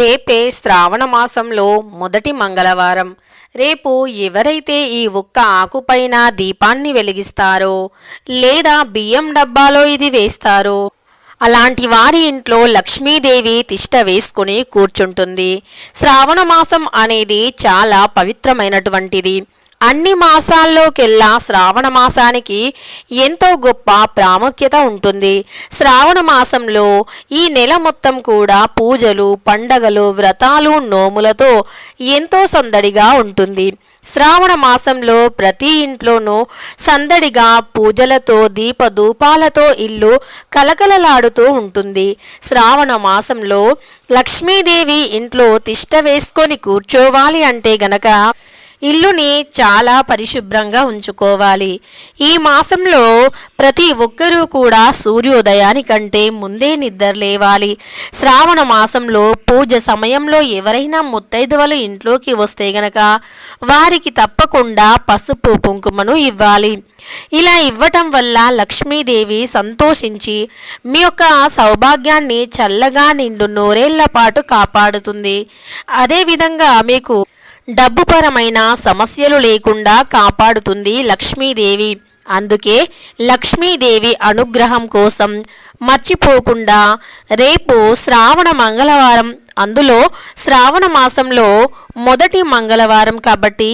రేపే శ్రావణ మాసంలో మొదటి మంగళవారం. రేపు ఎవరైతే ఈ ఒక్క ఆకుపైన దీపాన్ని వెలిగిస్తారో లేదా బియ్యం డబ్బాలో ఇది వేస్తారో అలాంటి వారి ఇంట్లో లక్ష్మీదేవి తిష్ట వేసుకుని కూర్చుంటుంది. శ్రావణ మాసం అనేది చాలా పవిత్రమైనటువంటిది. అన్ని మాసాల్లోకెల్లా శ్రావణ మాసానికి ఎంతో గొప్ప ప్రాముఖ్యత ఉంటుంది. శ్రావణ మాసంలో ఈ నెల మొత్తం కూడా పూజలు పండగలు వ్రతాలు నోములతో ఎంతో సందడిగా ఉంటుంది. శ్రావణ మాసంలో ప్రతి ఇంట్లోనూ సందడిగా పూజలతో దీపధూపాలతో ఇల్లు కలకలలాడుతూ ఉంటుంది. శ్రావణ మాసంలో లక్ష్మీదేవి ఇంట్లో తిష్ట వేసుకొని కూర్చోవాలి అంటే గనక ఇల్లుని చాలా పరిశుభ్రంగా ఉంచుకోవాలి. ఈ మాసంలో ప్రతి ఒక్కరూ కూడా సూర్యోదయానికంటే ముందే నిద్ర లేవాలి శ్రావణ మాసంలో పూజ సమయంలో ఎవరైనా ముత్తైదువలు ఇంట్లోకి వస్తే గనక వారికి తప్పకుండా పసుపు కుంకుమను ఇవ్వాలి. ఇలా ఇవ్వటం వల్ల లక్ష్మీదేవి సంతోషించి మీ యొక్క సౌభాగ్యాన్ని చల్లగా నిండు నూరేళ్ళ పాటు కాపాడుతుంది. అదేవిధంగా మీకు డబ్బుపరమైన సమస్యలు లేకుండా కాపాడుతుంది లక్ష్మీదేవి. అందుకే లక్ష్మీదేవి అనుగ్రహం కోసం మర్చిపోకుండా రేపు శ్రావణ మంగళవారం అందులో శ్రావణ మాసంలో మొదటి మంగళవారం కాబట్టి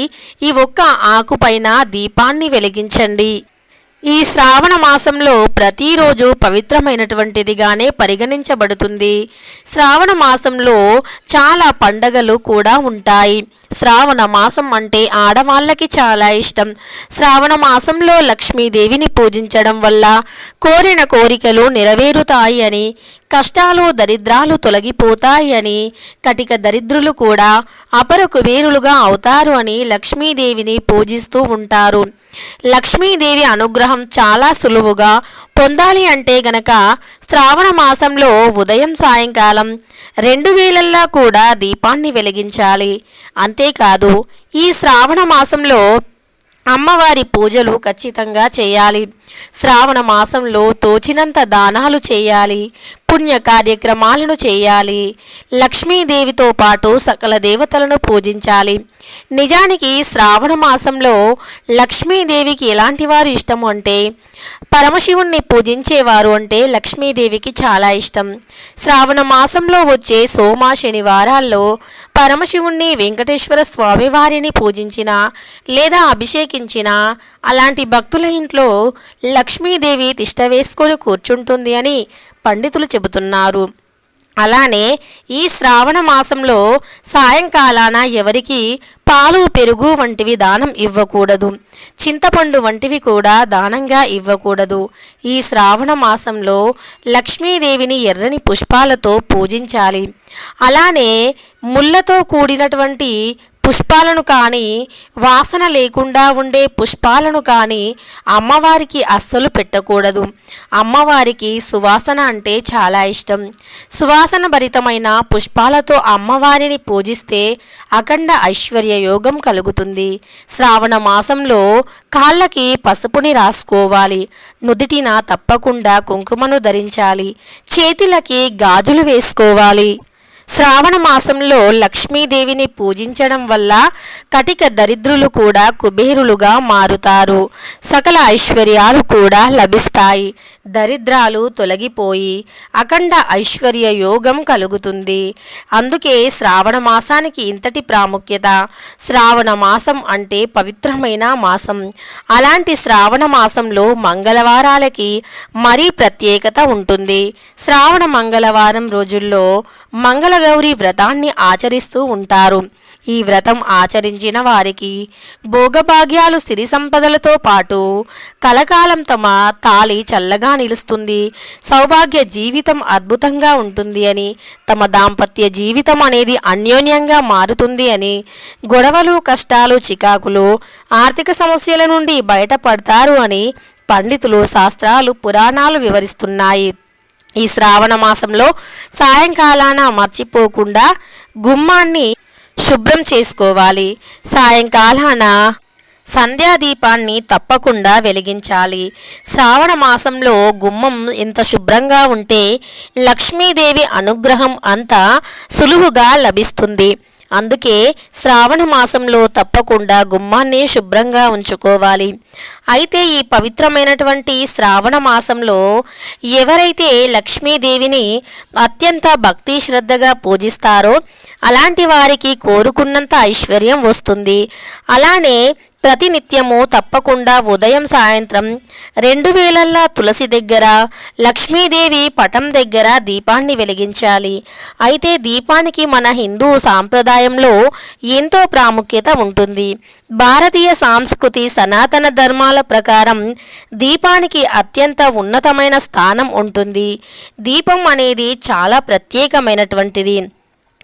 ఈ ఒక్క ఆకుపైన దీపాన్ని వెలిగించండి. ఈ శ్రావణ మాసంలో ప్రతిరోజు పవిత్రమైనటువంటిదిగానే పరిగణించబడుతుంది. శ్రావణ మాసంలో చాలా పండగలు కూడా ఉంటాయి. శ్రావణ మాసం అంటే ఆడవాళ్ళకి చాలా ఇష్టం. శ్రావణ మాసంలో లక్ష్మీదేవిని పూజించడం వల్ల కోరిన కోరికలు నెరవేరుతాయి అని కష్టాలు దరిద్రాలు తొలగిపోతాయి అని కటిక దరిద్రులు కూడా అపర కుబేరులుగా అవుతారు అని లక్ష్మీదేవిని పూజిస్తూ ఉంటారు. లక్ష్మీదేవి అనుగ్రహం చాలా సులువుగా పొందాలి అంటే గనక శ్రావణ మాసంలో ఉదయం సాయంకాలం రెండు వేలల్లా కూడా దీపాన్ని వెలిగించాలి. అంతేకాదు ఈ శ్రావణ మాసంలో అమ్మవారి పూజలు ఖచ్చితంగా చేయాలి. శ్రావణ మాసంలో తోచినంత దానాలు చేయాలి పుణ్య కార్యక్రమాలను చేయాలి లక్ష్మీదేవితో పాటు సకల దేవతలను పూజించాలి. నిజానికి శ్రావణ మాసంలో లక్ష్మీదేవికి ఎలాంటి వారు ఇష్టము అంటే పరమశివుణ్ణి పూజించేవారు అంటే లక్ష్మీదేవికి చాలా ఇష్టం. శ్రావణ మాసంలో వచ్చే సోమ శనివారాల్లో పరమశివుణ్ణి వెంకటేశ్వర స్వామివారిని పూజించినా పూజించిన లేదా అభిషేకించిన అలాంటి భక్తుల ఇంట్లో లక్ష్మీదేవి తిష్ట వేసుకొని కూర్చుంటుంది అని పండితులు చెబుతున్నారు. అలానే ఈ శ్రావణ మాసంలో సాయంకాలాన ఎవరికి పాలు పెరుగు వంటివి దానం ఇవ్వకూడదు. చింతపండు వంటివి కూడా దానంగా ఇవ్వకూడదు. ఈ శ్రావణ మాసంలో లక్ష్మీదేవిని ఎర్రని పుష్పాలతో పూజించాలి. అలానే ముళ్ళతో కూడినటువంటి పుష్పాలను కానీ వాసన లేకుండా ఉండే పుష్పాలను కానీ అమ్మవారికి అస్సలు పెట్టకూడదు. అమ్మవారికి సువాసన అంటే చాలా ఇష్టం. సువాసన భరితమైన పుష్పాలతో అమ్మవారిని పూజిస్తే అఖండ ఐశ్వర్య యోగం కలుగుతుంది. శ్రావణ మాసంలో కాళ్ళకి పసుపుని రాసుకోవాలి. నుదిటిన తప్పకుండా కుంకుమను ధరించాలి. చేతులకి గాజులు వేసుకోవాలి. శ్రావణ మాసంలో లక్ష్మీదేవిని పూజించడం వల్ల కటిక దరిద్రులు కూడా కుబేరులుగా మారుతారు. సకల ఐశ్వర్యాలు కూడా లభిస్తాయి. దరిద్రాలు తొలగిపోయి అఖండ ఐశ్వర్య యోగం కలుగుతుంది. అందుకే శ్రావణ మాసానికి ఇంతటి ప్రాముఖ్యత. శ్రావణ మాసం అంటే పవిత్రమైన మాసం. అలాంటి శ్రావణ మాసంలో మంగళవారాలకి మరీ ప్రత్యేకత ఉంటుంది. శ్రావణ మంగళవారం రోజుల్లో మంగళ గౌరీ వ్రతాన్ని ఆచరిస్తూ ఉంటారు. ఈ వ్రతం ఆచరించిన వారికి భోగభాగ్యాలు సిరి సంపదలతో పాటు కలకాలం తమ తాళి చల్లగా నిలుస్తుంది. సౌభాగ్య జీవితం అద్భుతంగా ఉంటుంది అని తమ దాంపత్య జీవితం అనేది అన్యోన్యంగా మారుతుంది అని గొడవలు కష్టాలు చికాకులు ఆర్థిక సమస్యల నుండి బయటపడతారు అని పండితులు శాస్త్రాలు పురాణాలు వివరిస్తున్నాయి. ఈ శ్రావణ మాసంలో సాయంకాలాన మర్చిపోకుండా గుమ్మాన్ని శుభ్రం చేసుకోవాలి. సాయంకాలాన సంధ్యాదీపాన్ని తప్పకుండా వెలిగించాలి. శ్రావణ మాసంలో గుమ్మం ఎంత శుభ్రంగా ఉంటే లక్ష్మీదేవి అనుగ్రహం అంత సులువుగా లభిస్తుంది. అందుకే శ్రావణ మాసంలో తప్పకుండా గుమ్మాన్ని శుభ్రంగా ఉంచుకోవాలి. అయితే ఈ పవిత్రమైనటువంటి శ్రావణ మాసంలో ఎవరైతే లక్ష్మీదేవిని అత్యంత భక్తి శ్రద్ధగా పూజిస్తారో అలాంటి వారికి కోరుకున్నంత ఐశ్వర్యం వస్తుంది. అలానే ప్రతినిత్యము తప్పకుండా ఉదయం సాయంత్రం రెండు వేలల్లా తులసి దగ్గర లక్ష్మీదేవి పటం దగ్గర దీపాన్ని వెలిగించాలి. అయితే దీపానికి మన హిందూ సాంప్రదాయంలో ఎంతో ప్రాముఖ్యత ఉంటుంది. భారతీయ సాంస్కృతి సనాతన ధర్మాల ప్రకారం దీపానికి అత్యంత ఉన్నతమైన స్థానం ఉంటుంది. దీపం అనేది చాలా ప్రత్యేకమైనటువంటిది.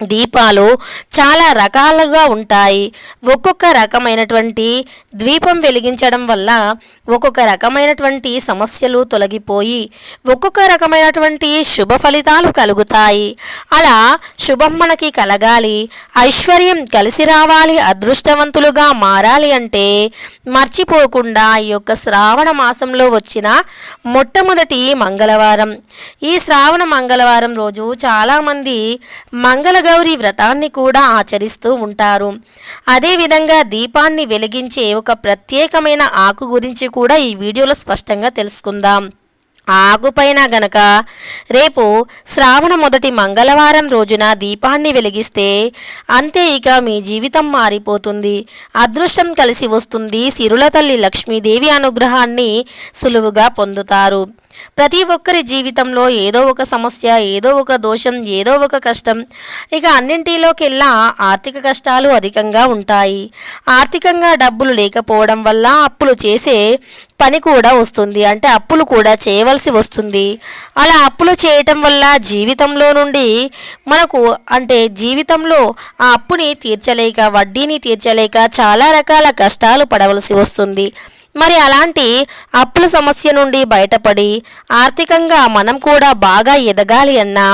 దీపాలు చాలా రకాలుగా ఉంటాయి. ఒక్కొక్క రకమైనటువంటి ద్వీపం వెలిగించడం వల్ల ఒక్కొక్క రకమైనటువంటి సమస్యలు తొలగిపోయి ఒక్కొక్క రకమైనటువంటి శుభ ఫలితాలు కలుగుతాయి. అలా శుభం మనకి కలగాలి ఐశ్వర్యం కలిసి రావాలి అదృష్టవంతులుగా మారాలి అంటే మర్చిపోకుండా ఈ యొక్క శ్రావణ మాసంలో వచ్చిన మొట్టమొదటి మంగళవారం. ఈ శ్రావణ మంగళవారం రోజు చాలామంది మంగళ మంగళగౌరి వ్రతాన్ని కూడా ఆచరిస్తూ ఉంటారు. అదేవిధంగా దీపాన్ని వెలిగించే ఒక ప్రత్యేకమైన ఆకు గురించి కూడా ఈ వీడియోలో స్పష్టంగా తెలుసుకుందాం. ఆగుపైన ఆకుపైన గనక రేపు శ్రావణ మొదటి మంగళవారం రోజున దీపాన్ని వెలిగిస్తే అంతే ఇక మీ జీవితం మారిపోతుంది. అదృష్టం కలిసి వస్తుంది సిరుల తల్లి లక్ష్మీదేవి అనుగ్రహాన్ని సులువుగా పొందుతారు. ప్రతి ఒక్కరి జీవితంలో ఏదో ఒక సమస్య ఏదో ఒక దోషం ఏదో ఒక కష్టం. ఇక అన్నింటిలోకెల్లా ఆర్థిక కష్టాలు అధికంగా ఉంటాయి. ఆర్థికంగా డబ్బులు లేకపోవడం వల్ల అప్పులు చేసే పని కూడా వస్తుంది. అంటే అప్పులు కూడా చేయవలసి వస్తుంది. అలా అప్పులు చేయటం వల్ల జీవితంలో నుండి మనకు అంటే జీవితంలో ఆ అప్పుని తీర్చలేక వడ్డీని తీర్చలేక చాలా రకాల కష్టాలు పడవలసి వస్తుంది. మరి అలాంటి అప్పుల సమస్య నుండి బయటపడి ఆర్థికంగా మనం కూడా బాగా ఎదగాలి అన్నా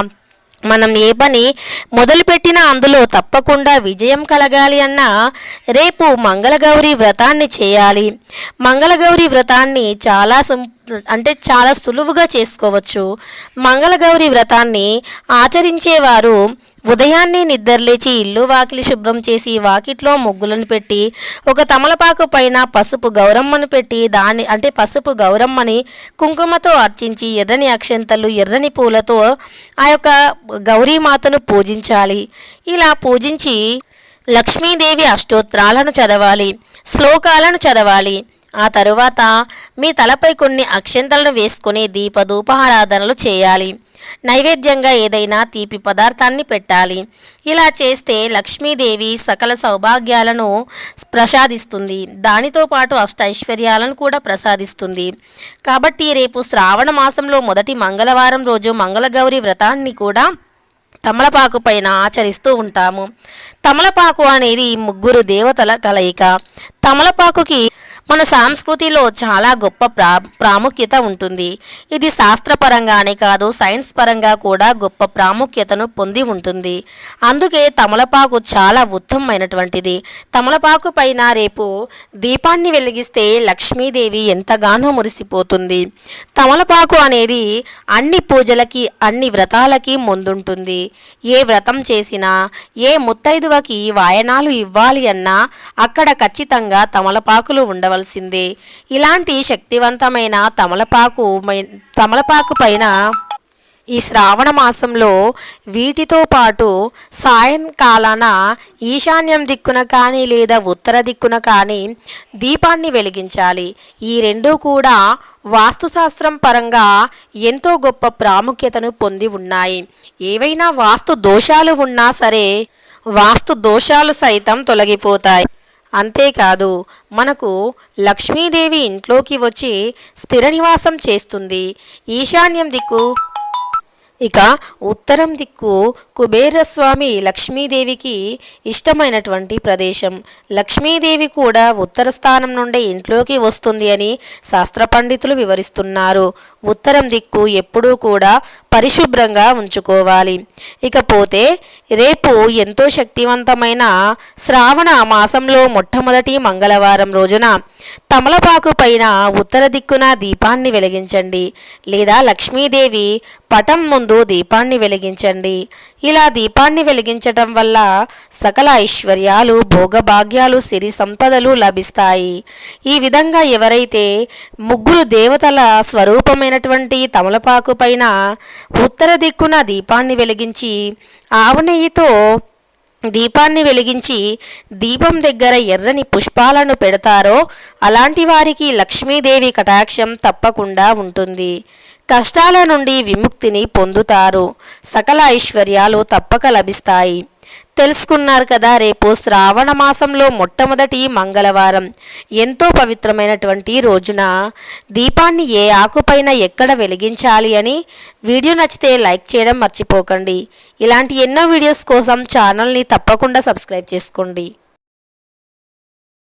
మనం ఏ పని మొదలుపెట్టినా అందులో తప్పకుండా విజయం కలగాలి అన్నా రేపు మంగళగౌరి వ్రతాన్ని చేయాలి. మంగళగౌరి వ్రతాన్ని చాలా సం- అంటే చాలా సులువుగా చేసుకోవచ్చు. మంగళగౌరి వ్రతాన్ని ఆచరించేవారు ఉదయాన్నే నిద్రలేచి ఇల్లు వాకిలి శుభ్రం చేసి వాకిట్లో ముగ్గులను పెట్టి ఒక తమలపాకు పైన పసుపు గౌరమ్మను పెట్టి దాని అంటే పసుపు గౌరమ్మని కుంకుమతో అర్చించి ఎర్రని అక్షంతలు ఎర్రని పూలతో ఆ యొక్క గౌరీమాతను పూజించాలి. ఇలా పూజించి లక్ష్మీదేవి అష్టోత్తరాలను చదవాలి శ్లోకాలను చదవాలి. ఆ తరువాత మీ తలపై కొన్ని అక్షంతలను వేసుకుని దీపధూపారాధనలు చేయాలి. నైవేద్యంగా ఏదైనా తీపి పదార్థాన్ని పెట్టాలి. ఇలా చేస్తే లక్ష్మీదేవి సకల సౌభాగ్యాలను ప్రసాదిస్తుంది. దానితో పాటు అష్టైశ్వర్యాలను కూడా ప్రసాదిస్తుంది. కాబట్టి రేపు శ్రావణ మాసంలో మొదటి మంగళవారం రోజు మంగళగౌరి వ్రతాన్ని కూడా తమలపాకు పైన ఆచరిస్తూ ఉంటాము. తమలపాకు అనేది ముగ్గురు దేవతల కలయిక. తమలపాకుకి మన సంస్కృతిలో చాలా గొప్ప ప్రా ప్రాముఖ్యత ఉంటుంది. ఇది శాస్త్రపరంగానే కాదు సైన్స్ పరంగా కూడా గొప్ప ప్రాముఖ్యతను పొంది ఉంటుంది. అందుకే తమలపాకు చాలా ఉత్తమమైనటువంటిది. తమలపాకు పైన రేపు దీపాన్ని వెలిగిస్తే లక్ష్మీదేవి ఎంతగానో మురిసిపోతుంది. తమలపాకు అనేది అన్ని పూజలకి అన్ని వ్రతాలకి ముందుంటుంది. ఏ వ్రతం చేసినా ఏ ముత్తైదువకి వాయనాలు ఇవ్వాలి అన్నా అక్కడ ఖచ్చితంగా తమలపాకులు చేయవలసిందే. ఇలాంటి శక్తివంతమైన తమలపాకు మై- తమలపాకు పైన ఈ శ్రావణ మాసంలో వీటితో పాటు సాయంకాలాన ఈశాన్యం దిక్కున కానీ లేదా ఉత్తర దిక్కున కానీ దీపాన్ని వెలిగించాలి. ఈ రెండూ కూడా వాస్తుశాస్త్రం పరంగా ఎంతో గొప్ప ప్రాముఖ్యతను పొంది ఉన్నాయి. ఏవైనా వాస్తు దోషాలు ఉన్నా సరే వాస్తు దోషాలు సైతం తొలగిపోతాయి. అంతేకాదు మనకు లక్ష్మీదేవి ఇంట్లోకి వచ్చి స్థిర నివాసం చేస్తుంది. ఈశాన్యం దిక్కు ఇక ఉత్తరం దిక్కు కుబేరస్వామి లక్ష్మీదేవికి ఇష్టమైనటువంటి ప్రదేశం. లక్ష్మీదేవి కూడా ఉత్తర స్థానం నుండి ఇంట్లోకి వస్తుంది అని శాస్త్ర పండితులు వివరిస్తున్నారు. ఉత్తరం దిక్కు ఎప్పుడూ కూడా పరిశుభ్రంగా ఉంచుకోవాలి. ఇకపోతే రేపు ఎంతో శక్తివంతమైన శ్రావణ మాసంలో మొట్టమొదటి మంగళవారం రోజున తమలపాకు పైన ఉత్తర దిక్కున దీపాన్ని వెలిగించండి. లేదా లక్ష్మీదేవి పటం ముందు దీపాన్ని వెలిగించండి. ఇలా దీపాన్ని వెలిగించటం వల్ల సకల ఐశ్వర్యాలు భోగభాగ్యాలు సిరి సంపదలు లభిస్తాయి. ఈ విధంగా ఎవరైతే ముగ్గురు దేవతల స్వరూపమైనటువంటి తమలపాకు పైన ఉత్తర దిక్కున దీపాన్ని వెలిగించి ఆవు నెయ్యితో దీపాన్ని వెలిగించి దీపం దగ్గర ఎర్రని పుష్పాలను పెడతారో అలాంటి వారికి లక్ష్మీదేవి కటాక్షం తప్పకుండా ఉంటుంది. కష్టాల నుండి విముక్తిని పొందుతారు. సకల ఐశ్వర్యాలు తప్పక లభిస్తాయి. తెలుసుకున్నారు కదా రేపు శ్రావణ మాసంలో మొట్టమొదటి మంగళవారం. ఎంతో పవిత్రమైనటువంటి రోజున దీపాన్ని ఏ ఆకుపైన ఎక్కడ వెలిగించాలి అని వీడియో నచ్చితే లైక్ చేయడం మర్చిపోకండి. ఇలాంటి ఎన్నో వీడియోస్ కోసం ఛానల్ని తప్పకుండా సబ్స్క్రైబ్ చేసుకోండి.